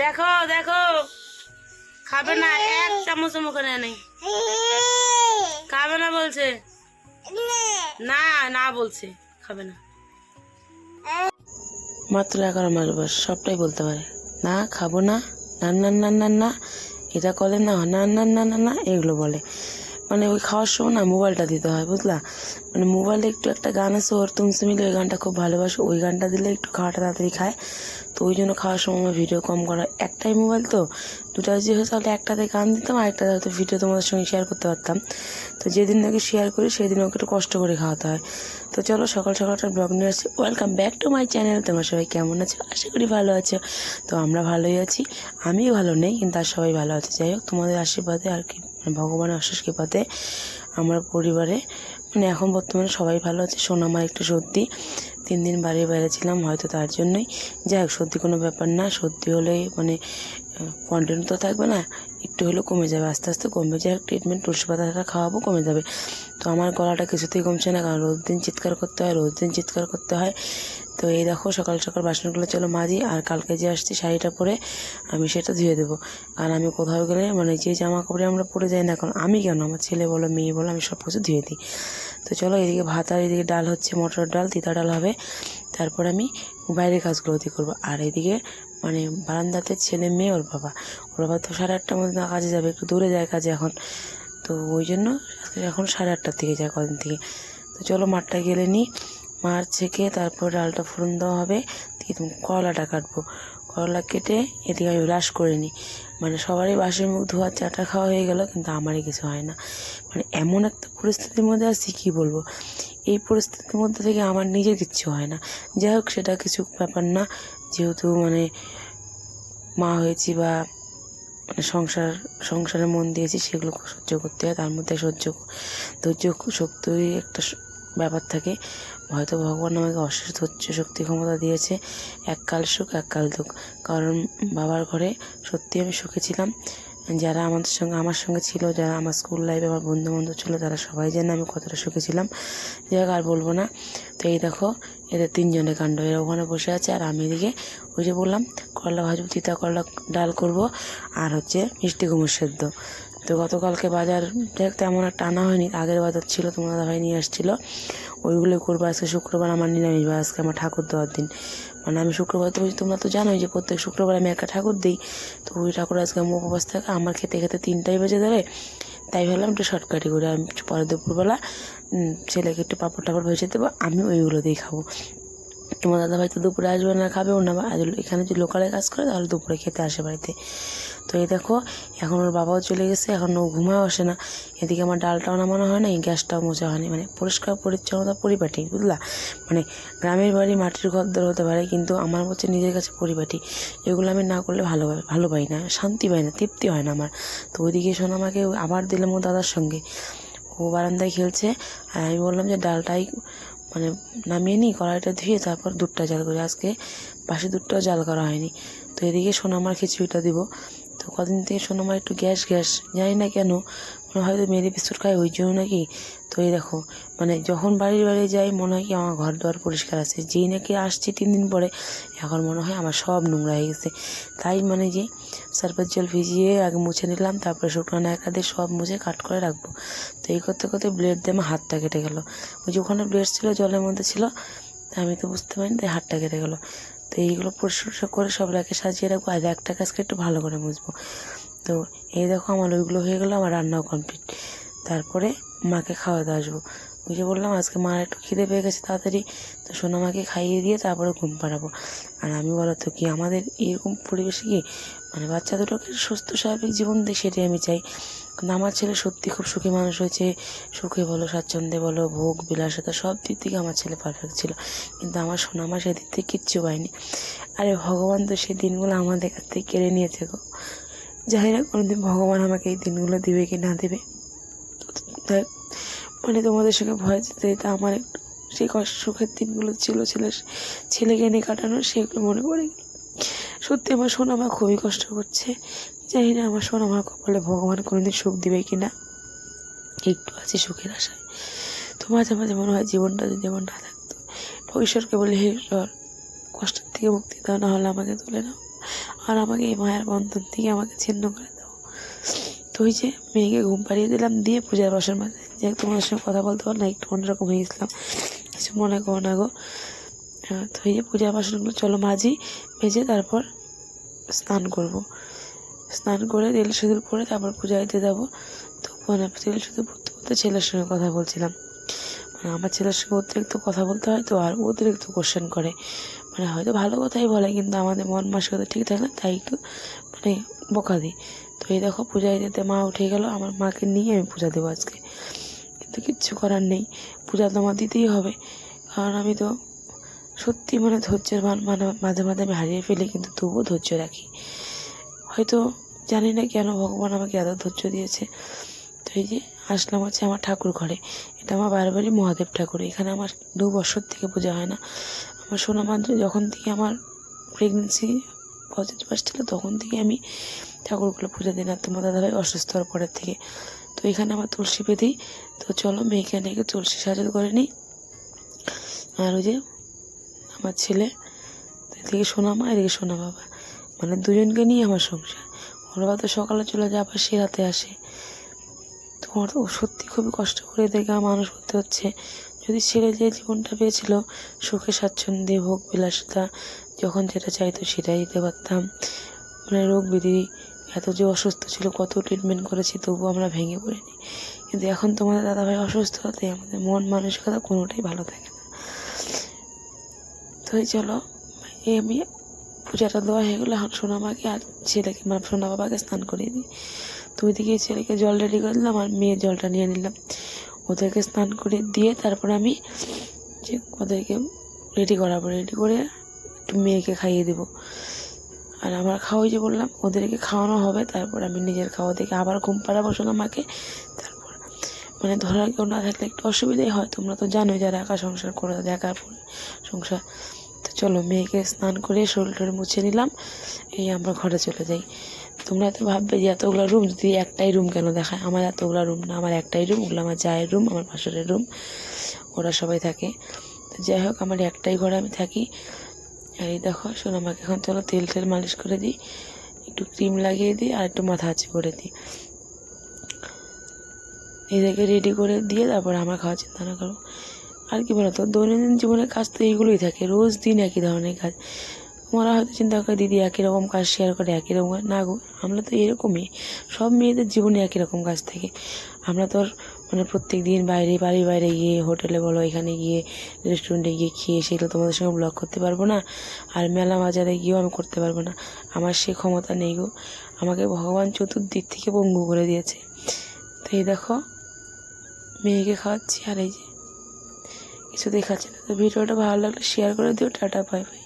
দেখো দেখো খাবে না এক চামচ মুখে নেয় নেই খাবে না বলছে না না বলছে খাবে না মাত্র এগারো মাস বয়স সবটাই বলতে পারে না খাব না না না না না না এটা করে না না না না না না এগুলো বলে মানে ওই খাওয়ার সময় না মোবাইলটা দিতে হয় বুঝলা মানে মোবাইলে একটু একটা গান আছে ওর তুমসে মিলে ওই গানটা খুব ভালোবাসে ওই গানটা দিলে একটু খাওয়াটা তাড়াতাড়ি খায় তো ওই জন্য খাওয়ার সময় ভিডিও কম করা। একটাই মোবাইল তো, দুটা যদি হতো তাহলে একটাতে গান দিতাম, আর একটা হয়তো ভিডিও তোমাদের সঙ্গে শেয়ার করতে পারতাম। তো যেদিন নাকি শেয়ার করি, সেদিন ওকে একটু কষ্ট করে খাওয়াতে হয়। তো চলো, সকাল সকাল একটা ব্লগ নিয়ে আসছি welcome back to my channel তোমরা সবাই কেমন আছো? আশা করি ভালো আছো। তো আমরা ভালোই আছি, আমিও ভালো নেই, কিন্তু আর সবাই ভালো আছে। যাই হোক, তোমাদের আশীর্বাদে আর কি মানে ভগবানের আশ্বাস কৃপাতে আমার পরিবারে মানে এখন বর্তমানে সবাই ভালো আছে। সোনামা একটু সর্দি তিন দিন বাড়ির বাইরে ছিলাম হয়তো তার জন্যই। যাই হোক সর্দি কোনো ব্যাপার না সর্দি হলে মানে কন্টিনিউ তো থাকবে না, একটু হলেও কমে যাবে। আস্তে আস্তে কমবে যাই হোক ট্রিটমেন্ট তুলসী পাতাটা খাওয়াবো, কমে যাবে। তো আমার গলাটা কিছুতেই কমছে না, কারণ রোজ দিন চিৎকার করতে হয় রোজ দিন চিৎকার করতে হয়। তো এই দেখো, সকাল সকাল বাসনগুলো চলো মাজি, আর কালকে যে আসছি শাড়িটা পরে, আমি সেটা ধুয়ে দেবো। আর আমি কোথাও গেলে মানে যে জামা কাপড়ে আমরা পরে যাই না এখন আমি কেন? আমার ছেলে বলো, মেয়ে বলো, আমি সব কিছু ধুয়ে দিই। তো চলো, এদিকে ভাত আর এদিকে ডাল হচ্ছে, মটর ডাল, তিতা ডাল হবে। তারপর আমি বাইরের কাজগুলো দিয়ে করব। আর এদিকে মানে বারান্দাতে ছেলে, মেয়ে, ওর বাবা। ওর বাবা তো সাড়ে আটটার মধ্যে কাজে যাবে, একটু দূরে যায় কাজে এখন। তো ওই জন্য এখন সাড়ে আটটার থেকে যায় কদিন থেকে। তো চলো, মাঠটা গেলে নিই। মার ছেঁকে তারপর ডালটা ফোড়ন দেওয়া হবে। দিয়ে তুমি করলাটা কাটবো। করলা কেটে এদিকে আমি ব্রাশ করে নিই। মানে সবারই বাসের মুখ ধোয়া, চাটা খাওয়া হয়ে গেল, কিন্তু আমারই কিছু হয় না। মানে এমন একটা পরিস্থিতির মধ্যে আছি, কী বলব? এই পরিস্থিতির মধ্যে থেকে আমার নিজের কিচ্ছু হয় না। যাই হোক, সেটা কিছু ব্যাপার না। যেহেতু মানে মা হয়েছি বা মানে সংসার, সংসারে মন দিয়েছি সেগুলো সহ্য করতে হয়, তার মধ্যে সহ্য ধৈর্য শক্তি একটা ব্যাপার থাকে। হয়তো ভগবান আমাকে অশেষ ধৈর্য, শক্তি, ক্ষমতা দিয়েছে। এককাল সুখ, এককাল দুঃখ। কারণ বাবার ঘরে সত্যি আমি সুখে ছিলাম। যারা আমাদের সঙ্গে, আমার সঙ্গে ছিল, যারা আমার স্কুল লাইফে আমার বন্ধু বান্ধব ছিল, তারা সবাই জানে আমি কতটা সুখে ছিলাম। যাই আর বলব না। তো এই দেখো, এদের তিনজনের কাণ্ড। এরা ওখানে বসে আছে, আর আমি এদিকে ওই যে বললাম, করলা ভাজব, তিতা করলা ডাল করব, আর হচ্ছে মিষ্টি কুমড় সেদ্ধ। তো গতকালকে বাজার তেমন একটা আনা হয়নি। আগের বাজার ছিল, তোমার দাদাভাই নিয়ে আসছিল। ওইগুলো করব আজকে শুক্রবার আমার নিরামিষ বা আজকে আমার ঠাকুর দেওয়ার দিন। মানে আমি শুক্রবার তো তোমরা তো জানোই যে প্রত্যেক শুক্রবার আমি একটা ঠাকুর দিই। তো ওই ঠাকুর আজকে আমি উপবাস থাকে, আমার খেতে খেতে তিনটাই বেজে যাবে। তাই ভাবলাম একটু শর্টকাটই করে। আমি পরে দুপুরবেলা ছেলেকে একটু পাপড় টাপড় ভেজে দেবো, আমি ওইগুলো দিয়ে খাব। তোমার দাদাভাই তো দুপুরে আসবে না, খাবেও না, বা এখানে যদি লোকালে কাজ করে, তাহলে দুপুরে খেতে আসে বাড়িতে। তো এই দেখো, এখন ওর বাবাও চলে গেছে, এখন ও ঘুমায় আসে না। এদিকে আমার ডালটাও নামানো হয় না এই গ্যাসটাও মোছা হয়নি। মানে পরিষ্কার, পরিচ্ছন্নতা পরিপাটি, বুঝলা? মানে গ্রামের বাড়ি, মাটির ঘর হতে পারে, কিন্তু আমার হচ্ছে নিজের কাছে পরিপাটি। এগুলো আমি না করলে ভালো ভালো পাই না, শান্তি পাই না, তৃপ্তি হয় না আমার। তো ওইদিকে শোনো আমাকে আবার দিলাম ও দাদার সঙ্গে। ও বারান্দায় খেলছে, আর আমি বললাম যে ডালটাই মানে নামিয়ে নিই, কড়াইটা ধুয়ে তারপর দুধটা জাল করি। আজকে পাশে দুধটাও জাল করা হয়নি। তো এদিকে সোনামার খিচুড়িটা দিব। কদিন থেকে সোনামার একটু গ্যাস গ্যাস। জানি না কেন, মনে হয়তো মেরি বিস্কুট খায়, ওই জন্য নাকি? তো এই দেখো মানে যখন বাড়ির বাড়ি যাই, মনে হয় কি আমার ঘর দুয়ার পরিষ্কার আছে। যেই নাকি আসছি তিন দিন পরে, এখন মনে হয় আমার সব নোংরা হয়ে গেছে। তাই মানে যে সার্ফের জল ভিজিয়ে আগে মুছে নিলাম, তারপরে শুকনো একা দিয়ে সব মুছে কাট করে রাখব। তো এই করতে করতে ব্লেড দিয়ে আমার হাতটা কেটে গেলো। ওই যে ওখানে ব্লেড ছিল, জলের মধ্যে ছিল, আমি তো বুঝতে পারিনি, তাই হাতটা কেটে গেলো। তো এইগুলো পরিষ্কার করে সব রেখে সাজিয়ে রাখব, আর একটা কাজকে একটু ভালো করে মুছবো। তো এই দেখো আমার ওইগুলো হয়ে গেলো, আমার রান্নাও কমপ্লিট তারপরে মাকে খাওয়াতে আসব। ওই যে বললাম, আজকে মার একটু খিদে পেয়ে গেছে তাড়াতাড়ি, তো সোনা মাকে খাইয়ে দিয়ে তারপরে ঘুম পাড়াবো। আর আমি বলো তো কি, আমাদের এরকম পরিবেশে কি মানে বাচ্চা দুটোকে সুস্থ স্বাভাবিক জীবন দেয় সেটাই আমি চাই। আমার ছেলে সত্যি খুব সুখী মানুষ হয়েছে। সুখে বলো, স্বাচ্ছন্দ্যে বলো, ভোগ, বিলাসতা সব দিক থেকে আমার ছেলে পারফেক্ট ছিল। কিন্তু আমার সোনা মা সেদিক থেকে কিচ্ছু পায়নি। আরে ভগবান তো সেই দিনগুলো আমাদের কাছ থেকে কেড়ে নিয়েছে গো। জানি না কোনোদিন ভগবান আমাকে এই দিনগুলো দিবে কি না দেবে? মানে তোমাদের সঙ্গে ভয় যেতে যেতে আমার একটু সেই কষ্ট সুখের দিনগুলো ছিল ছেলে, ছেলেকে নিয়ে কাটানো, সেগুলো মনে পড়ে গেল। সত্যি আমার শোনা আমার খুবই কষ্ট করছে। জানি না, আমার সোনামার কপালে ভগবান কোনোদিন সুখ দিবে কি না একটু আছে সুখের আশায়। তো মাঝে মাঝে মনে হয় জীবনটা যদি আমার না থাকতো ঈশ্বরকে বলে, হে ঈশ্বর, কষ্টের থেকে মুক্তি দাও না হলে আমাকে তুলে নাও। আর আমাকে এই মায়ের বন্ধন থেকে আমাকে ছিন্ন করে দাও। তো ওই যে মেয়েকে ঘুম পাড়িয়ে দিলাম, দিয়ে পূজার বসার মাঝে, যে তোমাদের সঙ্গে কথা বলতে পারো না, একটু অন্যরকম হয়ে গেছিলাম। কিছু মনে করো না গো। তো এই যে পূজার বাসনগুলো, চলো মাজি, মেজে তারপর স্নান করব। স্নান করে তেল সিঁদুর পরে তারপর পূজা দিতে যাব। তো মানে তেল সিঁদুর পরতে পরতে ছেলের সঙ্গে কথা বলছিলাম। মানে আমার ছেলের সঙ্গে অতিরিক্ত কথা বলতে হয় তো আর অতিরিক্ত কোশ্চেন করে। মানে হয়তো ভালো কথাই বলে কিন্তু আমাদের মন মানসিকতা ঠিক থাকে না, তাই একটু মানে বকা দিই। তো এই দেখো পূজায় যেতে মা উঠে গেল, আমার মাকে নিয়ে আমি পূজা দেবো আজকে। কিন্তু কিচ্ছু করার নেই, পূজা তো আমার দিতেই হবে। কারণ আমি তো সত্যি মানে ধৈর্যের মান মানে মাঝে মাঝে আমি হারিয়ে ফেলি, কিন্তু তবুও ধৈর্য রাখি। হয়তো জানি না কেন ভগবান আমাকে এত ধৈর্য দিয়েছে। তো এই যে আসলাম হচ্ছে আমার ঠাকুর ঘরে। এটা আমার বারবারই মহাদেব ঠাকুর। এখানে আমার দু বছর থেকে পূজা হয় না। আমার সোনা মাদ্রি যখন থেকে আমার প্রেগনেন্সি পজিটিভ আসছিল, তখন থেকে আমি ঠাকুরগুলো পূজা দিই না। তোমার দাদাভাই অসুস্থ হওয়ার পরের থেকে। তো এখানে আমার তুলসী বেঁধি তো চলো মেয়েকে নাকি তুলসী সাজল করে নিই। আর ওই যে আমার ছেলে এদিকে সোনা মা, এদিকে সোনা বাবা। মানে দুজনকে নিয়ে আমার সংসার। ওর বাবা তো সকালে চলে যায়, আবার সে রাতে আসে। তো আমার তো সত্যি খুবই কষ্ট করে আমার মানুষ করতে হচ্ছে। যদি ছেলে যে জীবনটা পেয়েছিল, সুখে, স্বাচ্ছন্দ্যে ভোগ বিলাসিতা যখন যেটা চাইতো সেটাই দিতে পারতাম। মানে রোগ ব্যাধি এত যে অসুস্থ ছিল, কত ট্রিটমেন্ট করেছি, তবুও আমরা ভেঙে পড়িনি। কিন্তু এখন তোমাদের দাদাভাই অসুস্থ হতে আমাদের মন মানসিকতা কোনোটাই ভালো থাকে না। তো চলো, এই আমি পূজাটা দেওয়া হয়ে গেলো, এখন সোনা মাকে আর ছেলেকে মানে সোনা বাবাকে স্নান করিয়ে দিই। তো ওইদিকে ছেলেকে জল রেডি করে দিলাম আর মেয়ের জলটা নিয়ে নিলাম। ওদেরকে স্নান করে দিয়ে তারপরে আমি যে ওদেরকে রেডি করাবো, রেডি করে একটু মেয়েকে খাইয়ে দেবো। আর আমার খাওয়াই যে বললাম, ওদেরকে খাওয়ানো হবে, তারপর আমি নিজের খাওয়া দেখে আবার ঘুম পাড়াবো সোনা মাকে তারপর মানে ধরার কেউ না থাকলে একটু অসুবিধাই হয়, তোমরা তো জানোই যারা একা সংসার করে তাদের একা সংসার চলো মেয়েকে স্নান করে শরীর টরীর মুছে নিলাম, এই আমরা ঘরে চলে যাই। তোমরা তো ভাববে যে এতগুলো রুম, যদি একটাই রুম কেন দেখায়? আমার এতগুলো রুম না, আমার একটাই রুম, ওগুলো আমার জায়ের রুম, আমার পাশের রুম, ওরা সবাই থাকে। তো যাই হোক, আমার একটাই ঘরে আমি থাকি। আর এই দেখো, শোনো, আমাকে এখন চলো তেল টেল মালিশ করে দিই, একটু ক্রিম লাগিয়ে দিই, আর একটু মাথা আছে করে দিই। এদেরকে রেডি করে দিয়ে তারপর আমার খাওয়া চিন্তা না করব আর কি বলতো, দৈনন্দিন জীবনের কাজ তো এইগুলোই থাকে, রোজ দিন একই ধরনের কাজ। তোমরা হয়তো চিন্তা করে, দিদি একই রকম কাজ শেয়ার করে, একই রকম। না গো, আমরা তো এরকমই, সব মেয়েদের জীবনে একই রকম কাজ থাকে। আমরা তো আর মানে প্রত্যেক দিন বাইরে, বাড়ির বাইরে গিয়ে, হোটেলে বলো, এখানে গিয়ে রেস্টুরেন্টে গিয়ে খেয়ে, সেগুলো তোমাদের সঙ্গে ব্লগ করতে পারব না। আর মেলা বাজারে গিয়েও আমি করতে পারব না। আমার সে ক্ষমতা নেই গো। আমাকে ভগবান চতুর্দিক থেকে পঙ্গু করে দিয়েছে। তো এই দেখো, মেয়েকে খাওয়াচ্ছি আর এই যে কিছু দেখাচ্ছে না তো ভিডিওটা ভালো লাগলে শেয়ার করে দিও টাটা বাই বাই